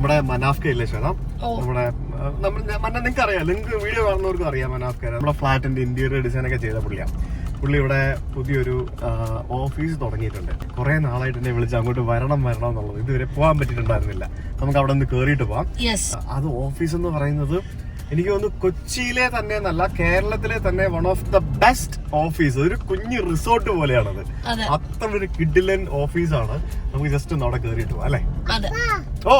നമ്മുടെ മനാഫ്ക ഇല്ലേ ശ്വേത നമ്മുടെ മന്ന നിങ്ങൾക്ക് അറിയാം നിങ്ങൾക്ക് വീഡിയോ കാണുന്നവർക്കും അറിയാം മനാഫ്ക നമ്മുടെ ഫ്ലാറ്റിന്റെ ഇന്റീരിയർ ഡിസൈൻ ഒക്കെ ചെയ്ത പുള്ളിയാണ് പുള്ളി ഇവിടെ പുതിയൊരു ഓഫീസ് തുടങ്ങിയിട്ടുണ്ട്. കുറെ നാളായിട്ട് എന്നെ വിളിച്ച് അങ്ങോട്ട് വരണം വരണം എന്നുള്ളത്. ഇതുവരെ പോകാൻ പറ്റിയിട്ടുണ്ടായിരുന്നില്ല. നമുക്ക് അവിടെ നിന്ന് കയറിയിട്ട് പോവാം. അത് ഓഫീസ് എന്ന് പറയുന്നത് എനിക്ക് തോന്നുന്നു കൊച്ചിയിലെ തന്നെ എന്നല്ല കേരളത്തിലെ തന്നെ one of the best office ഒരു കുഞ്ഞു റിസോർട്ട് പോലെയാണത്. അത്ര ഒരു കിഡിലൻ ഓഫീസാണ് നമുക്ക് ജസ്റ്റ് ഒന്ന് അവിടെ കയറിയിട്ട് പോവാം അല്ലേ? അതെ. ഓ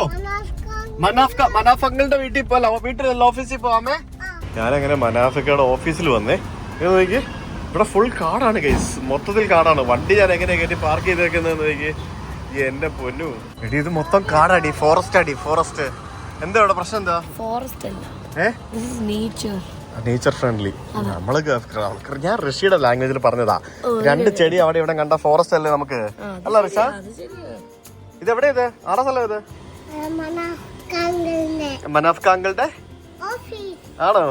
മനാഫ്ക മനാഫങ്ങളുടെ വീട്ടിൽ പോലെ വീട്ടിലല്ല ഓഫീസിൽ പോവാമേ? ഞാനങ്ങനെ മനാഫക്കയുടെ ഓഫീസിൽ വന്നേ. നോക്കി ഇവിടെ ഫുൾ കാടാണ് കേസ് മൊത്തത്തിൽ കാടാണ്. വണ്ടി ഞാൻ എങ്ങനെ കയറ്റി പാർക്ക് ചെയ്തേക്കുന്നതെന്ന് നോക്കി ഈ എന്റെ പൊന്നു. എടി ഇത് മൊത്തം കാടാടി ഫോറസ്റ്റ് അടി ഫോറസ്റ്റ് എന്താ ഇവിടെ പ്രശ്നം എന്താ? ഫോറസ്റ്റ് അല്ല. നേച്ചർ നേച്ചർ ഫ്രണ്ട്ലി നമ്മൾ ഞാൻ ഋഷിയുടെ ലാംഗ്വേജിൽ പറഞ്ഞതാ. രണ്ട് ചെടി അവിടെ ഇവിടെ കണ്ട ഫോറസ്റ്റ് അല്ലേ നമുക്ക്? അല്ല ഋഷ ഇത് എവിടെയാ ഇത്? ആടാ സ്ഥലം ഇത്? മനാഫ് കാങ്കളുടെ ആണോ?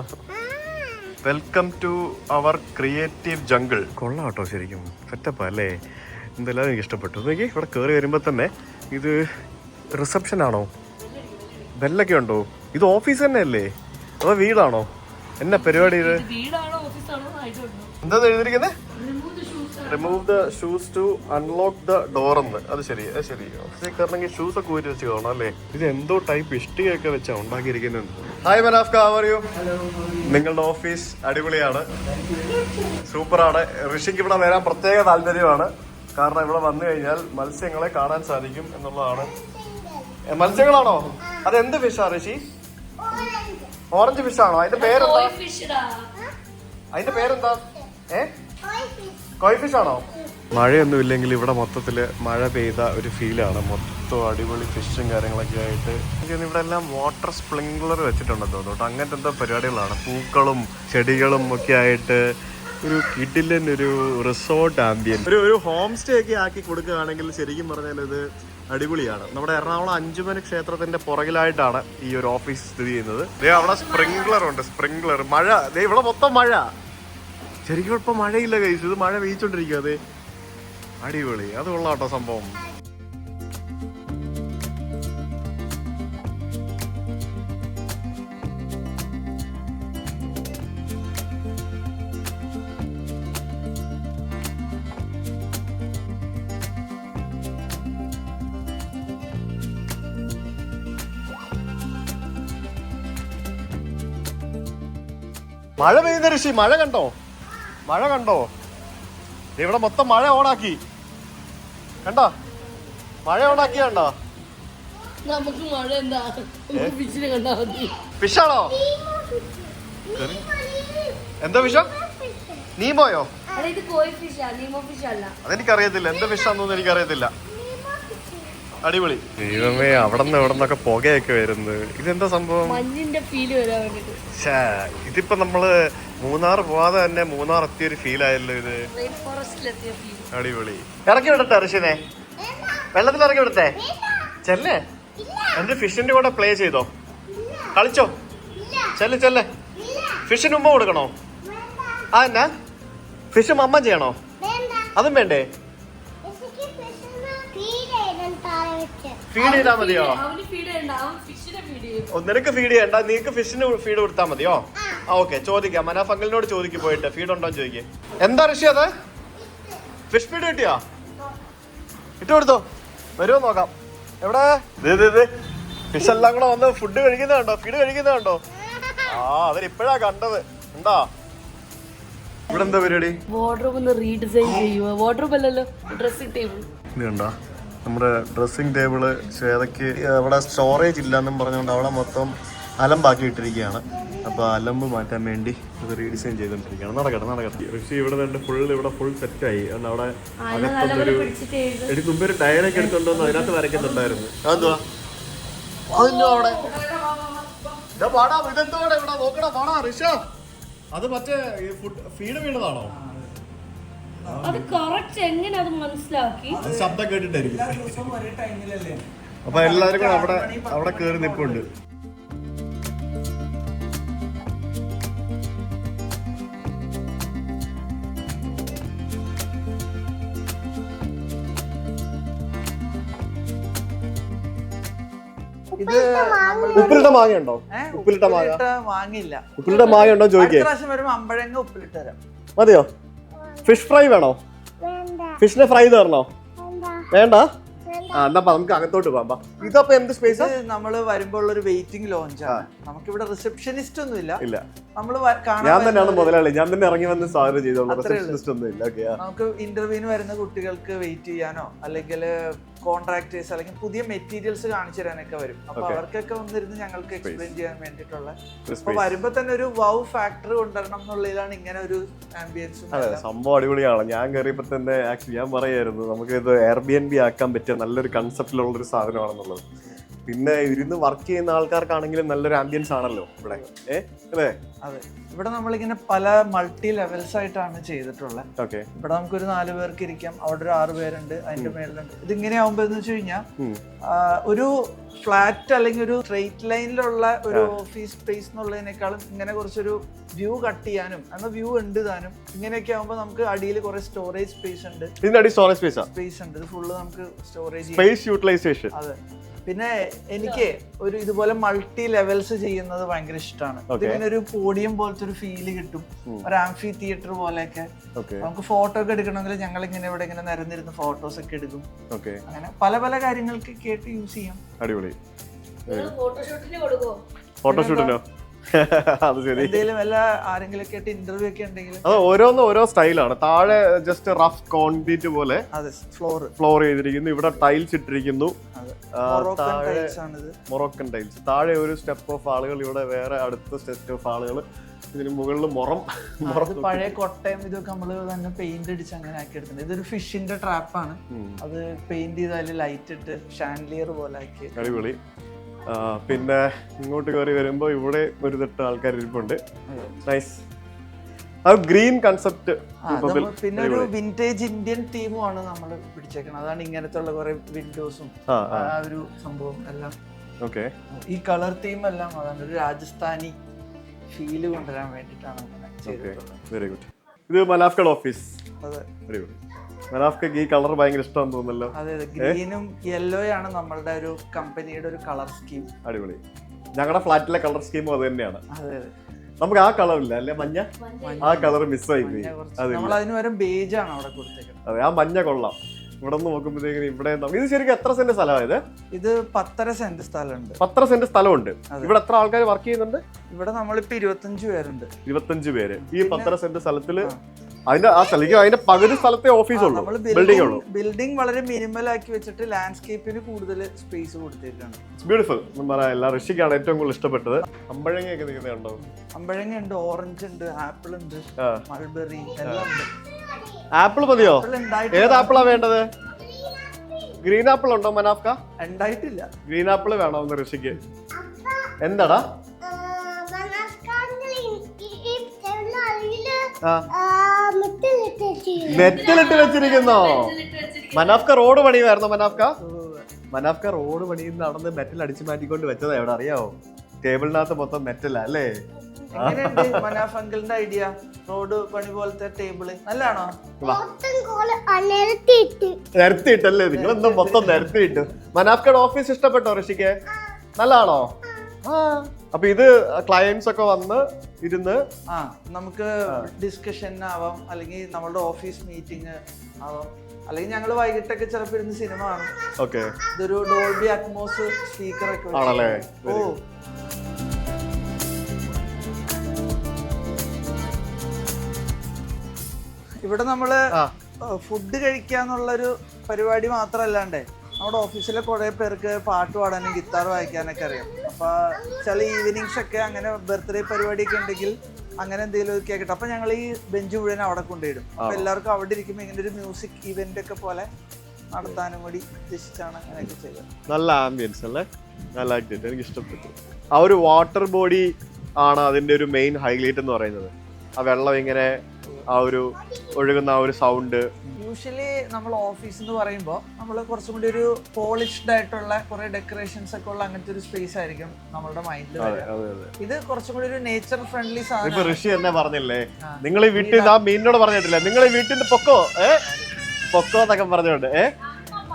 Welcome to our creative jungle കൊള്ളാം കേട്ടോ ശരിക്കും. സെറ്റപ്പ് അല്ലേ? എന്തെല്ലാം എനിക്ക് ഇഷ്ടപ്പെട്ടു. നോക്കി ഇവിടെ കയറി വരുമ്പോൾ തന്നെ ഇത് റിസപ്ഷൻ ആണോ? ബെല്ലൊക്കെ ഉണ്ടോ? ഇത് ഓഫീസ് തന്നെ അല്ലേ അതോ വീടാണോ? എന്നാ പരിപാടി ഇത്? വീടാണോ ഓഫീസാണോ ആയിട്ടുണ്ട് എന്താ എഴുതിയിരിക്കുന്നത് remove the shoes to unlock the door എന്ന്. അത് ശരി അത് ശരി. ഓഫീസിൽ കയറണമെങ്കിൽ ഷൂസ് ഒക്കെ ഊരി വെച്ച് കാണാം അല്ലേ? ഇത് എന്തോ ടൈപ്പ് ഇഷ്ടികയൊക്കെ വെച്ചാ ഉണ്ടാക്കിയിരിക്കുന്നത് ഹായ് മനാഫ്ക അവറിയോ നിങ്ങളുടെ ഓഫീസ് അടിപൊളിയാണ്. സൂപ്പറാണ്. ഋഷിക്ക് ഇവിടെ വരാൻ പ്രത്യേക താല്പര്യമാണ്. കാരണം ഇവിടെ വന്നു കഴിഞ്ഞാൽ മത്സ്യങ്ങളെ കാണാൻ സാധിക്കും എന്നുള്ളതാണ്. മത്സ്യങ്ങളാണോ? അതെന്ത് ഫിഷാ ഋഷി? ഓറഞ്ച് ഫിഷ് ആണോ? അതിന്റെ പേരെന്താ അതിന്റെ പേരെന്താ ഏ? കോയ് ഫിഷ് ആണോ? മഴയൊന്നും ഇല്ലെങ്കിൽ ഇവിടെ മൊത്തത്തിൽ മഴ പെയ്ത ഒരു ഫീലാണ്. മൊത്തം അടിപൊളി ഫിഷും കാര്യങ്ങളൊക്കെ ആയിട്ട്. ഇവിടെ എല്ലാം വാട്ടർ സ്പ്രിംഗ്ലർ വെച്ചിട്ടുണ്ടെന്ന് തോന്നുന്നു അങ്ങനത്തെ എന്തോ പരിപാടികളാണ്. പൂക്കളും ചെടികളും ഒക്കെ ആയിട്ട് ഒരു കിഡിലൻ ഒരു റിസോർട്ട് ആംബിയൻ ഒരു ഒരു ഹോം സ്റ്റേ ഒക്കെ ആക്കി കൊടുക്കുകയാണെങ്കിൽ ശരിക്കും പറഞ്ഞാൽ ഇത് അടിപൊളിയാണ്. നമ്മുടെ എറണാകുളം അഞ്ചുമന ക്ഷേത്രത്തിന്റെ പുറകിലായിട്ടാണ് ഈ ഒരു ഓഫീസ് സ്ഥിതി ചെയ്യുന്നത്. ദേ അവിടെ സ്പ്രിംഗ്ലർ ഉണ്ട് സ്പ്രിംഗ്ലർ. മഴ. ദേ ഇവിടെ മൊത്തം മഴ. ശരിക്കും ഇപ്പൊ മഴയില്ല കഴിച്ചത് ഇത് മഴ പെയ്ച്ചോണ്ടിരിക്കുക അതെ അടിപൊളി. അത് കൊള്ളാം കേട്ടോ സംഭവം. മഴ പെയ്യുന്ന ഋഷി മഴ കണ്ടോ? മഴ കണ്ടോ? ഇവിടെ മൊത്തം മഴ ഓണാക്കി. കണ്ടോ? മഴ ഓണാക്കി കണ്ടോ? നമുക്ക് മഴ എന്താ? ഫിഷിനെ കണ്ടാ മതി. ഫിഷാണോ എന്താ ഫിഷ നീമോയോ? അതെനിക്കറിയത്തില്ല. എന്താ ഫിഷാന്നൊന്നും എനിക്കറിയത്തില്ല. അടിപൊളി. ദൈവമേ അവിടെ നിന്ന് ഇവിടെ നിന്നൊക്കെ പുകയൊക്കെ വരുന്നത്. ഇതെന്താ സംഭവം? മഞ്ഞിന്റെ ഫീൽ വരാൻ വേണ്ടിട്ട്. ഇതിപ്പോ നമ്മൾ മൂന്നാർ പോവാതെ തന്നെ മൂന്നാർ എത്തിയ ഒരു ഫീൽ ആയല്ലോ ഇത്. ഫീൽ അടിപൊളി. ഇറക്കി വിടട്ടെ ഋഷിനെ വെള്ളത്തിൽ ഇറക്കി വിടട്ടെ. ചെല്ലേ? എന്റെ ഫിഷിന്റെ കൂടെ പ്ലേ ചെയ്തോ? കളിച്ചോ? ചെല്ല് ചെല്ല്. ഫിഷിന് ഉമ്മ കൊടുക്കണോ? ആ എന്നാ? ഫിഷ് മമ്മ ചെയ്യണോ? അതും വേണ്ടേ? ഫീഡ് ചെയ്താ മതിയോ? ഫീഡ് ചെയ്യണ്ട. ഫിഷിനെ ഫീഡ് ചെയ്യും. ഓ, നിനക്ക് ഫീഡ് ചെയ്യണ്ട. നിനക്ക് ഫിഷിന് ഫീഡ് കൊടുത്താ മതിയോ? ആ ഓക്കെ ചോദിക്കാം. മനാഫ് അങ്കിളിനോട് ചോദിക്കും പോയിട്ട്. ഫീഡ് ഉണ്ടോ ചോദിക്കും. എന്താ ഋഷി അത്? ഫിഷ് ഫീഡ് കിട്ടിയോ? ഇട്ട് കൊടുത്തോ. വരുമോ നോക്കാം. എവിടെ? ഫിഷ് എല്ലാം കൂടെ വന്ന് ഫുഡ് കഴിക്കുന്നുണ്ടോ ഫീഡ് കഴിക്കുന്നുണ്ടോ ആ അവരിപ്പോഴാ കണ്ടത്. എന്താ? ഇവിടെ എന്താ പരിപാടി? വാർഡ്രോബ് ഒന്ന് റീഡിസൈൻ ചെയ്യുക വാർഡ്രോബ് അല്ലല്ലോ. ഡ്രസ്സിംഗ് ടേബിൾ ഇത് കണ്ടോ? നമ്മുടെ ഡ്രസ്സിംഗ് ടേബിൾ ശ്വേതയ്ക്ക് അവിടെ സ്റ്റോറേജ് ഇല്ലെന്നും പറഞ്ഞുകൊണ്ട് അവിടെ മൊത്തം അലമ്പാക്കി ഇട്ടിരിക്കുകയാണ്. അപ്പോൾ അലമ്പ് മാറ്റാൻ വേണ്ടി ഇത് റീഡിസൈൻ ചെയ്തോണ്ടിരിക്കുകയാണ് നടക്കട്ടെ നടക്കട്ടെ. ഋഷി ഇവിടെ രണ്ട് ഫുൾ ഇവിടെ ഫുൾ സെറ്റായി കാരണം അവിടെ അകത്തൊന്നൊരു എനിക്ക് മുമ്പ് ഒരു ടയറൊക്കെ എടുത്തുകൊണ്ടോന്ന് അതിനകത്ത് വരയ്ക്കുന്നുണ്ടായിരുന്നു. അതെന്തുവാ? അതെന്തോ അവിടെ? ഇതെന്തോ ഇവിടെ? നോക്കടാ പാടാ ഋഷ. അത് മറ്റേ ഫുഡ് ഫീഡ് വീണതാണോ? അത് കറക്റ്റ് എങ്ങനെ അത് മനസ്സിലാക്കി? ശബ്ദം കേട്ടിട്ടായിരിക്കും. അപ്പൊ എല്ലാരും കൂടെ അവിടെ അവിടെ കേറി നിപ്പുണ്ട് ഇത് ഉപ്പിലിട്ട മാങ്ങ ഉണ്ടോ ഉപ്പിലിട്ട മാങ്ങ. ഉപ്പിലിട്ട ഉപ്പിലിട്ട മാങ്ങ ഉണ്ടോ ചോദിക്കാം ചോദിക്കേ. പ്രാവശ്യം വരുമ്പോ അമ്പഴങ്ങ ഉപ്പിലിട്ട് തരാം. മതിയോ? ഫിഷ് ഫ്രൈ വേണോ? ഫിഷിനെ ഫ്രൈ തരണോ? വേണ്ട. ആ എന്നാ നമുക്ക് അകത്തോട്ട് പോകാം ബാ. ഇതപ്പോ എന്ത് സ്പേസ് നമ്മൾ നമ്മൾ വരുമ്പോ ഉള്ള ഒരു വെയിറ്റിംഗ് ലോഞ്ച് ആണ്. നമുക്ക് ഇവിടെ റിസപ്ഷനിസ്റ്റ് ഒന്നും ഇല്ല. ഇല്ല. നമ്മൾ കാണാൻ ഞാൻ തന്നെയാണ് മുതലാളി. ഞാൻ തന്നെ ഇറങ്ങി വന്ന് സാധനം ചെയ്തോളൂ. റിസപ്ഷനിസ്റ്റ് ഒന്നും ഇല്ല ഓക്കെ നമുക്ക് ഇന്റർവ്യൂവിന് വരുന്ന കുട്ടികൾക്ക് വെയിറ്റ് ചെയ്യാനോ? അല്ലെങ്കിൽ കോൺട്രാക്ടേഴ്സ് അല്ലെങ്കിൽ പുതിയ മെറ്റീരിയൽസ് കാണിച്ചു തരാനൊക്കെ വരും. അപ്പൊ അവർക്കൊക്കെ വന്നിരുന്ന് ഞങ്ങൾക്ക് എക്സ്പ്ലെയിൻ ചെയ്യാൻ വേണ്ടിട്ടുള്ള അപ്പൊ വരുമ്പോ തന്നെ ഒരു വൗ ഫാക്ടർ കൊണ്ടുവരണം എന്നുള്ളതിലാണ് ഇങ്ങനെ ഒരു ആംബിയൻസ് സംഭവം അടിപൊളിയാണ്. ഞാൻ കയറിയപ്പോ തന്നെ ആക്ച്വലി ഞാൻ പറയായിരുന്നു നമുക്ക് ഇത് എയർ ബി എൻ ബി ആക്കാൻ പറ്റിയ നല്ലൊരു കൺസെപ്റ്റിലുള്ള ഒരു സാധനമാണെന്നുള്ളത്. പിന്നെ ഇരുന്ന് വർക്ക് ചെയ്യുന്ന ആൾക്കാർക്കാണെങ്കിലും നല്ലൊരു ആംബിയൻസ് ആണല്ലോ ഇവിടെ. അല്ലേ? അതെ. ഇവിടെ നമ്മളിങ്ങനെ പല മൾട്ടി ലെവൽസ് ആയിട്ടാണ് ചെയ്തിട്ടുള്ളത്. ഓക്കെ ഇവിടെ നമുക്കൊരു നാല് പേർക്ക് ഇരിക്കാം. അവിടെ ഒരു ആറ് പേരുണ്ട്. അതിന്റെ മേളിലുണ്ട്. ഇതിങ്ങനെ ആവുമ്പോ എന്ന് വെച്ച് കഴിഞ്ഞാൽ ഒരു ഫ്ലാറ്റ് അല്ലെങ്കിൽ ഒരു സ്ട്രെയിറ്റ് ലൈനിലുള്ള ഒരു ഓഫീസ് സ്പേസ് എന്നുള്ളതിനേക്കാളും ഇങ്ങനെ കുറച്ചൊരു വ്യൂ കട്ട് ചെയ്യാനും അന്ന് വ്യൂ ഉണ്ട് താനും. ഇങ്ങനെയൊക്കെ ആവുമ്പോൾ നമുക്ക് അടിയിൽ കുറെ സ്റ്റോറേജ് സ്പേസ് ഉണ്ട്. ഇതിന്റെ അടി സ്റ്റോറേജ് സ്പേസാ സ്പേസ് ഉണ്ട്. ഇത് ഫുള്ള് നമുക്ക് സ്റ്റോറേജ് സ്പേസ് യൂട്ടിലൈസേഷൻ അതെ. പിന്നെ എനിക്ക് ഒരു ഇതുപോലെ മൾട്ടി ലെവൽസ് ചെയ്യുന്നത് ഭയങ്കര ഇഷ്ടമാണ്. ഇതിങ്ങനെ ഒരു പോഡിയം പോലത്തെ ഒരു ഫീൽ കിട്ടും. ഒരു ആംഫി തിയേറ്റർ പോലെയൊക്കെ നമുക്ക് ഫോട്ടോ ഒക്കെ എടുക്കണമെങ്കിൽ ഞങ്ങൾ ഇങ്ങനെ ഇവിടെ ഇങ്ങനെ നിരന്നിരുന്ന് ഫോട്ടോസ് ഒക്കെ എടുക്കും. അങ്ങനെ പല പല കാര്യങ്ങൾക്ക് കേട്ട് യൂസ് ചെയ്യാം. അടിപൊളി. നിങ്ങൾ ഫോട്ടോഷൂട്ടിന് കൊടുക്കോ ഫോട്ടോഷൂട്ടിനോ അത് ശരി. എന്തെങ്കിലും ആരെങ്കിലും ഒക്കെ ആയിട്ട് ഇന്റർവ്യൂ ഒക്കെ ഉണ്ടെങ്കിൽ. അത് ഓരോന്നും ഓരോ സ്റ്റൈലാണ് താഴെ ജസ്റ്റ് റഫ് കോൺക്രീറ്റ് പോലെ അതെ ഫ്ലോർ ഫ്ലോർ ചെയ്തിരിക്കുന്നു. ഇവിടെ ടൈൽസ് ഇട്ടിരിക്കുന്നു. മൊറോക്കൻ ടൈൽസ് താഴെ ഒരു സ്റ്റെപ്പ് ഓഫ് ആളുകൾ ഇവിടെ വേറെ അടുത്ത സ്റ്റെപ്പ് ഓഫ് ആളുകൾ. ഇതിന് മുകളിൽ മുറം പഴയ കൊട്ടയം ഇതൊക്കെ നമ്മൾ തന്നെ പെയിന്റ് അടിച്ച് അങ്ങനെ ആക്കി എടുത്തിട്ടുണ്ട്. ഇതൊരു ഫിഷിന്റെ ട്രാപ്പാണ്. അത് പെയിന്റ് ചെയ്ത് അതിൽ ലൈറ്റ് ഇട്ട് ഷാൻലിയർ പോലെ ആക്കി. അടിപൊളി. പിന്നെ ഇങ്ങോട്ട് കയറി വരുമ്പോൾ ഇവിടെ ഒരു തെട്ട് ആൾക്കാർ ഇരിപ്പുണ്ട്. നൈസ് ആ ഗ്രീൻ കൺസെപ്റ്റ് പിന്നെ ഒരു വിന്റേജ് ഇന്ത്യൻ തീമുമാണ് നമ്മൾ പിടിച്ചേക്കുന്നത് അതാണ് ഇങ്ങനത്തെ ഉള്ള കുറെ വിൻഡോസും ആ ഒരു സംഭവം എല്ലാം. ഓക്കെ ഈ കളർ തീം എല്ലാം അതാണ് ഒരു രാജസ്ഥാനി ഫീൽ കൊണ്ടുവരാൻ വേണ്ടിയിട്ടാണ് വെരി ഗുഡ് ഇത് മലാഫ്കൾ ഓഫീസ് അതെ. അടിപൊളി മലാഫ്കക്ക് ഈ കളർ ഭയങ്കര ഇഷ്ടമാണെന്ന് തോന്നുന്നല്ലോ. അതെ ഗ്രീനും യെല്ലോയാണ് നമ്മളുടെ ഒരു കമ്പനിയുടെ ഒരു കളർ സ്കീം അടിപൊളി. ഞങ്ങളുടെ ഫ്ലാറ്റിലെ കളർ സ്കീമും അത് തന്നെയാണ്. അതെ നമുക്ക് ആ കളർ ഇല്ല അല്ലെ മഞ്ഞ? ആ കളർ മിസ്സായി പോയി. അതെ ആ മഞ്ഞ കൊള്ളാം. ഇവിടെ നിന്ന് നോക്കുമ്പോഴത്തേക്കും ഇവിടെ ഇത് ശരിക്കും എത്ര സെന്റ് സ്ഥലമായത് ഇത്? പത്തര സെന്റ് സ്ഥലമുണ്ട്. പത്തര സെന്റ് സ്ഥലമുണ്ട്. ഇവിടെ എത്ര ആൾക്കാർ വർക്ക് ചെയ്യുന്നുണ്ട്? ഇവിടെ നമ്മളിപ്പോ ഇരുപത്തഞ്ച് പേരുണ്ട്. ഇരുപത്തഞ്ച് പേര്. ഈ പത്തര സെന്റ് സ്ഥലത്തിൽ അതിന്റെ ആ സ്ഥലത്തേക്ക് അതിന്റെ പകുതി സ്ഥലത്തെ ഓഫീസ് ഉള്ളൂ. ബിൽഡിംഗ് ഉള്ളൂ. ബിൽഡിംഗ് വളരെ മിനിമൽ ആക്കി വെച്ചിട്ട് ലാൻഡ്സ്കേപ്പിന് കൂടുതൽ സ്പേസ് കൊടുത്തിട്ടുണ്ട് ബ്യൂട്ടിഫുൾ പറയാം. എല്ലാ ഋഷിക്കാണ് ഏറ്റവും കൂടുതൽ ഇഷ്ടപ്പെട്ടത്. അമ്പഴങ്ങയൊക്കെ നിൽക്കുന്നുണ്ടോ അമ്പഴങ്ങ ഉണ്ട് ഓറഞ്ച് ഉണ്ട് ആപ്പിൾ ഉണ്ട് മൾബെറി എല്ലാം ഉണ്ട്. ആപ്പിൾ മതിയോ? ഏത് ആപ്പിളാ വേണ്ടത്? ഗ്രീൻ ആപ്പിൾ ഉണ്ടോ മനാഫ്ക? ഉണ്ടായിട്ടില്ല. ഗ്രീൻ ആപ്പിൾ വേണോ ഒന്ന് ഋഷിക്ക്. എന്താടാ? ആ നെറ്റിലിട്ട് വെച്ചിരിക്കുന്നോ. മനാഫ്ക റോഡ് പണിയുമായിരുന്നു മനാഫ്ക? മനാഫ്ക റോഡ് പണിയിൽ നടന്ന് മെറ്റൽ അടിച്ചു മാറ്റിക്കൊണ്ട് വെച്ചതാ എവിടെ അറിയാവോ? ടേബിളിനകത്ത് മൊത്തം മെറ്റലാ അല്ലേ? മനാഫ് അങ്കിളിന്റെ ഐഡിയ? റോഡ് പണി പോലത്തെ ടേബിൾ. നല്ലാണോ നിരത്തിയിട്ടല്ലേ? നിങ്ങൾ എന്തും മൊത്തം നിരത്തിയിട്ടു. മനാഫ്കയുടെ ഓഫീസ് ഇഷ്ടപ്പെട്ടോ ഋഷിക്ക്? നല്ലതാണോ? ആ. അപ്പൊ ഇത് ക്ലയൻസ് ഒക്കെ വന്ന് ഇരുന്ന് ആ നമുക്ക് ഡിസ്കഷൻ ആവാം. അല്ലെങ്കിൽ നമ്മളുടെ ഓഫീസ് മീറ്റിംഗ് ആവാം. അല്ലെങ്കിൽ ഞങ്ങൾ വൈകിട്ടൊക്കെ ചിലപ്പോൾ ഇരുന്ന് സിനിമ കാണും. ഓക്കെ ഇതൊരു ഡോൾബി അറ്റ്മോസ് സ്പീക്കർ ഒക്കെ ആണല്ലേ? ഓ. ഇവിടെ നമ്മൾ ഫുഡ് കഴിക്കാന്നുള്ളൊരു പരിപാടി മാത്രമല്ലാണ്ടേ നമ്മുടെ ഓഫീസിലെ കുറെ പേർക്ക് പാട്ട് പാടാനും ഗിത്താർ വായിക്കാനൊക്കെ അറിയാം. അപ്പൊ ചില ഈവനിങ്സ് ഒക്കെ അങ്ങനെ ബർത്ത്ഡേ പരിപാടിയൊക്കെ ഉണ്ടെങ്കിൽ അങ്ങനെ എന്തെങ്കിലും ഒക്കെ ആക്കിയിട്ട് അപ്പൊ ഞങ്ങൾ ഈ ബെഞ്ച് മുഴുവൻ അവിടെ കൊണ്ടുവരും അപ്പൊ എല്ലാവർക്കും അവിടെ ഇരിക്കുമ്പോൾ ഇങ്ങനെ ഒരു മ്യൂസിക് ഇവന്റ് ഒക്കെ പോലെ നടത്താനും കൂടി ഉദ്ദേശിച്ചാണ് അങ്ങനെയൊക്കെ ചെയ്തത്. നല്ല ആംബിയൻസ് അല്ലേ? നല്ല ആക്ടിവിറ്റി എനിക്ക് ഇഷ്ടപ്പെട്ടു ആ ഒരു വാട്ടർ ബോഡി ആണ് അതിന്റെ ഒരു മെയിൻ ഹൈലൈറ്റ് എന്ന് പറയുന്നത്. ആ വെള്ളം ഇങ്ങനെ ആ ഒരു ഒഴുകുന്ന ആ ഒരു സൗണ്ട് യൂഷ്വലി നമ്മൾ ഓഫീസ് എന്ന് പറയുമ്പോൾ നമ്മൾ കുറച്ചും കൂടി ഒരു പോളിഷ്ഡ് ആയിട്ടുള്ള കുറെ ഡെക്കറേഷൻസ് ഒക്കെ ഉള്ള അങ്ങനത്തെ ഒരു സ്പേസ് ആയിരിക്കും നമ്മളുടെ മൈൻഡിൽ ഇത് കുറച്ചും കൂടി ഒരു നേച്ചർ ഫ്രണ്ട്ലി ഇപ്പൊ സാധനം ഋഷി എന്നെ പറഞ്ഞില്ലേ? നിങ്ങൾ ഈ വീട്ടിൽ ആ മീനിനോട് പറഞ്ഞിട്ടില്ല? നിങ്ങൾ ഈ വീട്ടിൽ പൊക്കോ? ഏ? പൊക്കോ എന്നൊക്കെ പറഞ്ഞോണ്ട് ഏ?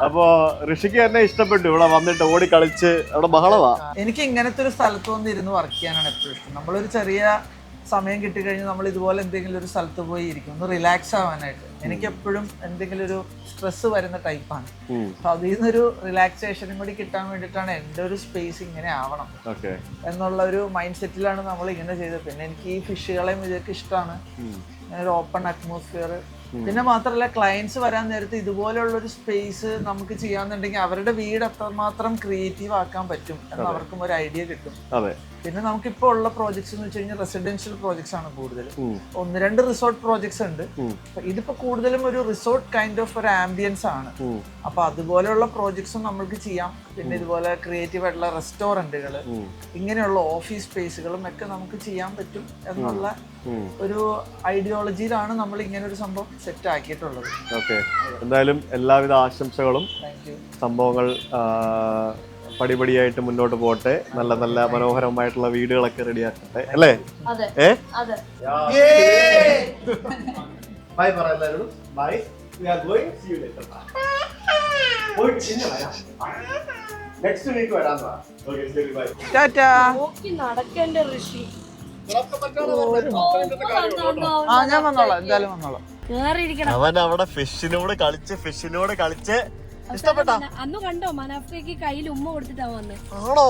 അപ്പോ ഋഷിക്ക് തന്നെ ഇഷ്ടപ്പെട്ടു. ഇവിടെ വന്നിട്ട് ഓടി കളിച്ച് അവിടെ ബഹളവാ. എനിക്ക് ഇങ്ങനത്തെ ഒരു സ്ഥലത്ത് വന്ന് ഇരുന്ന് വർക്ക് ചെയ്യാനാണ് എപ്പോഴും ഇഷ്ടം. നമ്മളൊരു ചെറിയ സമയം കിട്ടിക്കഴിഞ്ഞാൽ നമ്മൾ ഇതുപോലെ എന്തെങ്കിലും ഒരു സ്ഥലത്ത് പോയി ഇരിക്കും. ഒന്ന് റിലാക്സ് ആവാനായിട്ട്. എനിക്ക് എപ്പോഴും എന്തെങ്കിലും ഒരു സ്ട്രെസ് വരുന്ന ടൈപ്പാണ്. അപ്പൊ അതിൽ നിന്നൊരു റിലാക്സേഷനും കൂടി കിട്ടാൻ വേണ്ടിയിട്ടാണ് എന്റെ ഒരു സ്പേസ് ഇങ്ങനെ ആവണം. എന്നുള്ള ഒരു മൈൻഡ് സെറ്റിലാണ് നമ്മൾ ഇങ്ങനെ ചെയ്തത്. പിന്നെ എനിക്ക് ഈ ഫിഷുകളെയും ഇതൊക്കെ ഇഷ്ടമാണ് ഇങ്ങനെ ഒരു ഓപ്പൺ അറ്റ്മോസ്ഫിയർ പിന്നെ മാത്രമല്ല ക്ലയൻസ് വരാൻ നേരത്ത് ഇതുപോലെയുള്ള ഒരു സ്പേസ് നമുക്ക് ചെയ്യാന്നുണ്ടെങ്കിൽ അവരുടെ വീട് അത്രമാത്രം ക്രിയേറ്റീവ് ആക്കാൻ പറ്റും എന്ന് അവർക്കും ഒരു ഐഡിയ കിട്ടും. പിന്നെ നമുക്കിപ്പോൾ ഉള്ള പ്രോജക്ട്സ് എന്ന് വെച്ച് കഴിഞ്ഞാൽ റെസിഡൻഷ്യൽ പ്രോജക്ട്സ് ആണ് കൂടുതൽ ഒന്ന് രണ്ട് റിസോർട്ട് പ്രോജക്ട്സ് ഉണ്ട്. ഇതിപ്പോ കൂടുതലും ഒരു റിസോർട്ട് കൈൻഡ് ഓഫ് ഒരു ആംബിയൻസ് ആണ്. അപ്പൊ അതുപോലെയുള്ള പ്രോജക്ട്സും നമ്മൾക്ക് ചെയ്യാം. പിന്നെ ഇതുപോലെ ക്രിയേറ്റീവ് ആയിട്ടുള്ള റെസ്റ്റോറന്റുകൾ ഇങ്ങനെയുള്ള ഓഫീസ് സ്പേസുകളും ഒക്കെ നമുക്ക് ചെയ്യാൻ പറ്റും എന്നുള്ള ഒരു ഐഡിയോളജിയിലാണ് നമ്മൾ ഇങ്ങനെ ഒരു സംഭവം സെറ്റ് ആക്കിയിട്ടുള്ളത്. ഓക്കെ എന്തായാലും എല്ലാവിധ ആശംസകളും സംഭവങ്ങൾ പടിപടിയായിട്ട് മുന്നോട്ട് പോട്ടെ നല്ല നല്ല മനോഹരമായിട്ടുള്ള വീടുകളൊക്കെ റെഡിയാക്കട്ടെ. അല്ലേ? ഏ? അതെ. ബൈ പറ എല്ലാവരോടും. Bye we are going see you later പോയി പിന്നെ വരാം. നെക്സ്റ്റ് വീക്ക് വരാം ഓക്കെ ശരി ബൈ ടാറ്റാ. നോക്കി നടക്കേണ്ട ഋഷി. ആ ഞാൻ വന്നോളാം എന്തായാലും വന്നോളാം. കേറിയിരിക്കണം. അവൻ അവിടെ ഫിഷിനോട് കളിച്ച് ഫിഷിനോട് കളിച്ച് ഇഷ്ടപ്പെട്ട? അന്ന് കണ്ടോ? മനാഫ്രിക്ക് കയ്യിൽ ഉമ്മ കൊടുത്തിട്ടാ വന്നേ. ആണോ?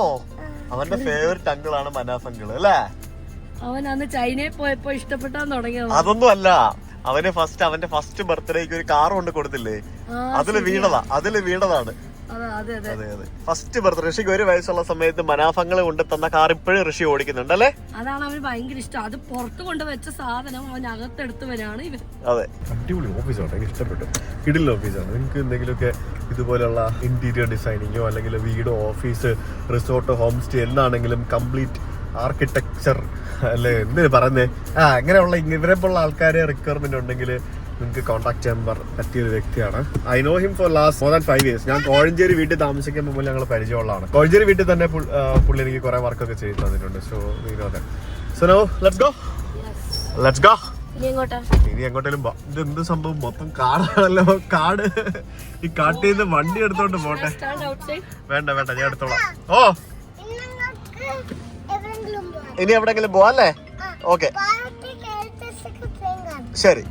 അവന്റെ ഫേവറേറ്റ് അങ്കിൾ ആണ് മനാഫ് അങ്കിൾ അല്ലേ? അവൻ അന്ന് ചൈനയിൽ പോയപ്പോ ഇഷ്ടപ്പെട്ടാൻ തുടങ്ങിയത് അതൊന്നും അല്ല. അവന് ഫസ്റ്റ് അവന്റെ ഫസ്റ്റ് ബർത്ത്ഡേക്ക് ഒരു കാർ കൊണ്ട് കൊടുത്തില്ലേ? അതിൽ വീണതാ. അതിൽ വീണതാണ്. അതെ അതെ അതെ. അതെ അതെ. ഫസ്റ്റ് ബർത്ത് ഋഷിക്ക് ഒരു വയസ്സുള്ള സമയത്ത് മനാഫങ്ങൾ കൊണ്ട് തന്ന കാർ ഇപ്പോഴും ഋഷി ഓടിക്കുന്നുണ്ട് അല്ലേ? അതാണ് അവന് ഭയങ്കര ഇഷ്ടം. അത് പുറത്ത് കൊണ്ട് വെച്ച സാധനം അവൻ അകത്തെടുത്ത് വരാണ് ഇവൻ. അതെ. അടിപൊളി ഓഫീസാണ് എനിക്ക് ഇഷ്ടപ്പെട്ടു. കിടില ഓഫീസാണ് നിങ്ങൾക്ക് എന്തെങ്കിലുമൊക്കെ ഇതുപോലുള്ള ഇന്റീരിയർ ഡിസൈനിങ്ങോ അല്ലെങ്കിൽ വീട് ഓഫീസ് റിസോർട്ട് ഹോം സ്റ്റേ എന്താണെങ്കിലും കംപ്ലീറ്റ് ആർക്കിടെക്ചർ അല്ലെ? എന്തിനു പറയുന്നേ? ആ അങ്ങനെയുള്ള ഇവരെ പോലുള്ള ആൾക്കാരെ റിക്വയർമെന്റ് ഉണ്ടെങ്കിൽ നിങ്ങൾക്ക് കോൺടാക്ട് ചെയ്യാൻ പറ്റിയ ഒരു വ്യക്തിയാണ്. I know him for last more than five years ഞാൻ കോഴഞ്ചേരി വീട്ടിൽ താമസിക്കാൻ മുമ്പ് ഞങ്ങൾ പരിചയമുള്ളതാണ്. കോഴഞ്ചേരി വീട്ടിൽ തന്നെ പുള്ളി എനിക്ക് കുറെ വർക്കൊക്കെ ചെയ്തു തന്നിട്ടുണ്ട്. So so no let's go let's go ഇനി എങ്ങോട്ടാ? ഇനി എങ്ങോട്ടേലും പോ. ഇത് എന്ത് സംഭവം? മൊത്തം കാടാണല്ലോ. കാട്. ഈ കാട്ടിൽ നിന്ന് വണ്ടി എടുത്തോണ്ട് പോട്ടെ. വേണ്ട വേണ്ട ഞാൻ എടുത്തോളാം. ഓ! ഇനി എവിടെങ്കിലും പോവാല്ലേ ഓക്കെ. ശരി.